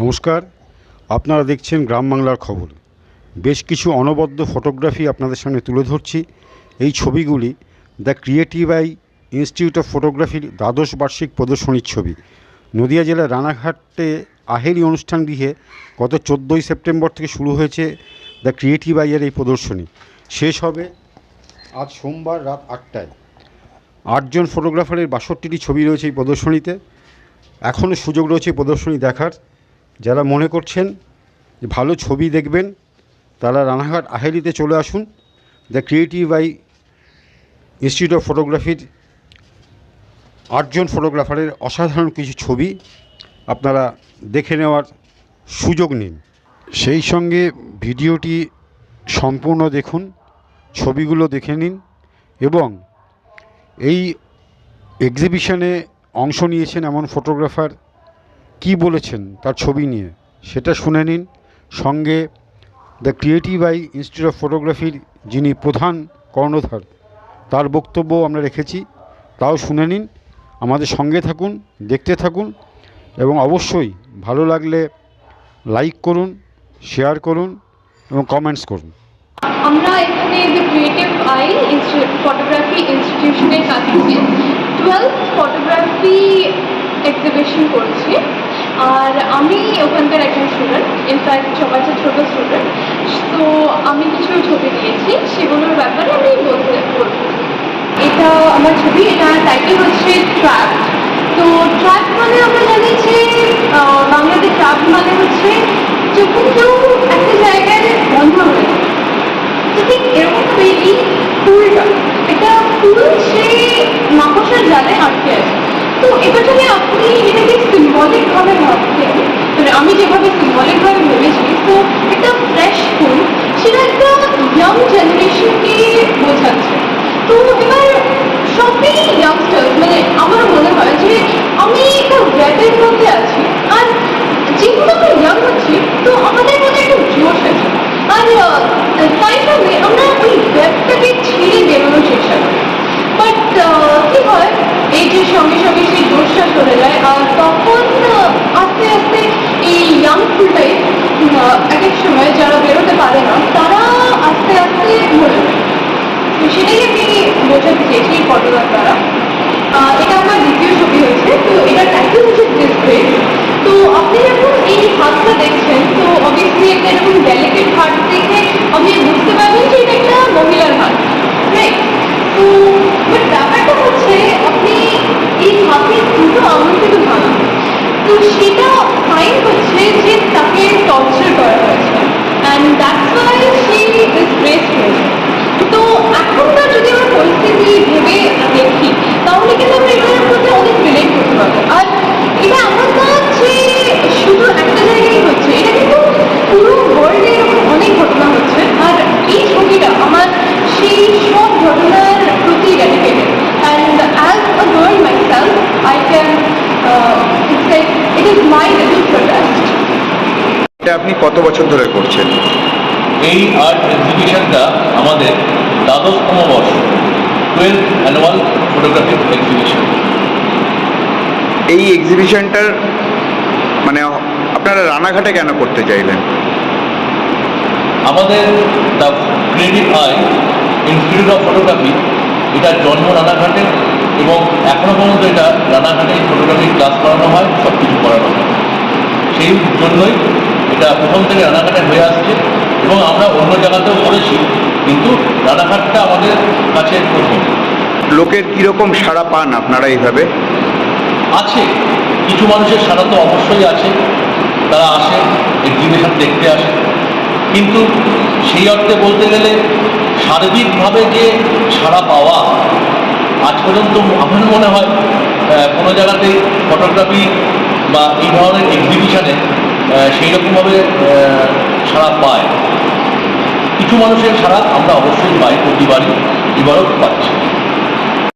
নমস্কার। আপনারা দেখছেন গ্রাম বাংলার খবর। বেশ কিছু অনবদ্য ফটোগ্রাফি আপনাদের সামনে তুলে ধরছি। এই ছবিগুলি the creative eye institute of ফটোগ্রাফির দ্বাদশ বার্ষিক প্রদর্শনীর ছবি। নদিয়া জেলার রানাঘাটে আহেরি অনুষ্ঠান গৃহে গত চোদ্দোই সেপ্টেম্বর থেকে শুরু হয়েছে দ্য ক্রিয়েটিভ আইয়ের এই প্রদর্শনী। শেষ হবে আজ সোমবার রাত আটটায়। আটজন ফটোগ্রাফারের বাষট্টিটি ছবি রয়েছে এই প্রদর্শনীতে। এখনও সুযোগ রয়েছে এই প্রদর্শনী দেখার। যারা মনে করছেন যে ভালো ছবি দেখবেন, তারা রানাঘাট আহেলিতে চলে আসুন। The creative eye institute of ফটোগ্রাফির আটজন ফটোগ্রাফারের অসাধারণ কিছু ছবি আপনারা দেখে নেওয়ার সুযোগ নিন। সেই সঙ্গে ভিডিওটি সম্পূর্ণ দেখুন, ছবিগুলো দেখে নিন এবং এই এক্সিবিশনে অংশ নিয়েছেন এমন ফটোগ্রাফার কি বলেছেন তার ছবি নিয়ে সেটা শুনে নিন। সঙ্গে the creative eye institute of ফটোগ্রাফির যিনি প্রধান কর্ণধার, তার বক্তব্য আমরা রেখেছি, তাও শুনে নিন। আমাদের সঙ্গে থাকুন, দেখতে থাকুন এবং অবশ্যই ভালো লাগলে লাইক করুন শেয়ার করুন এবং কমেন্টস করুন। আমরা এখানে দ্য ক্রিয়েটিভ আই ফটোগ্রাফি ইনস্টিটিউশনের কাছ টুয়েলভ ফটোগ্রাফি আর আমি ওখানকার একজন স্টুডেন্ট ইনফ্যাক্ট সবার চেয়ে ছোটো স্টুডেন্ট তো আমি কিছু ছবি দিয়েছি, সেগুলোর ব্যাপারে আমি বলতে বলব। এটা আমার ছবি এটা টাইটেল হচ্ছে ট্র্যাপ তো ট্র্যাপ মানে আমরা জানি যে যেভাবে চেয়েছি এই ফটোগ্রাফ দ্বারা ভেবে দেখি তাহলে কিন্তু আমরা এটার মধ্যে অনেক রিলেট করতে পারব। আর এটা না যে শুধু একটা জায়গায় হচ্ছে এটা কিন্তু পুরো ওয়ার্ল্ডে এরকম অনেক ঘটনা হচ্ছে আর এই ছবিটা আমার সেই সব ঘটনার প্রতি dedicated and as a girl myself I can it is my little protest এটা আপনি কত বছর ধরে করছেন? এই আর্ট এক্সিবিশনটা আমাদের দ্বাদশতম বর্ষ। টুয়েলভ অ্যানুয়াল ফটোগ্রাফিক এক্সিবিশন এই এক্সিবিশনটার মানে আপনারা রানাঘাটে কেন করতে চাইলেন? আমাদের the creative eye institute of photography এটার জন্ম রানাঘাটে এবং এখনও পর্যন্ত এটা রানাঘাটে ফটোগ্রাফি ক্লাস করানো হয় সব কিছু করানো হয়। সেই জন্যই এটা প্রথম থেকে রানাঘাটে হয়ে আসছে এবং আমরা অন্য জায়গাতেও করেছি কিন্তু রানাঘাটটা আমাদের কাছে প্রথম লোকের কীরকম সাড়া পান আপনারা এইভাবে? আছে। কিছু মানুষের সারা তো অবশ্যই আছে। তারা আসে এক্সিবিশন দেখতে আসে। কিন্তু সেই অর্থে বলতে গেলে সার্বিকভাবে যে সাড়া পাওয়া আজ পর্যন্ত আমার মনে হয় কোনো জায়গাতে ফটোগ্রাফি বা এই ধরনের এক্সিবিশনে সেই রকমভাবে সাড়া পায়। কিছু মানুষের সাড়া আমরা অবশ্যই পাই প্রতিবারই। e moral do Pátio.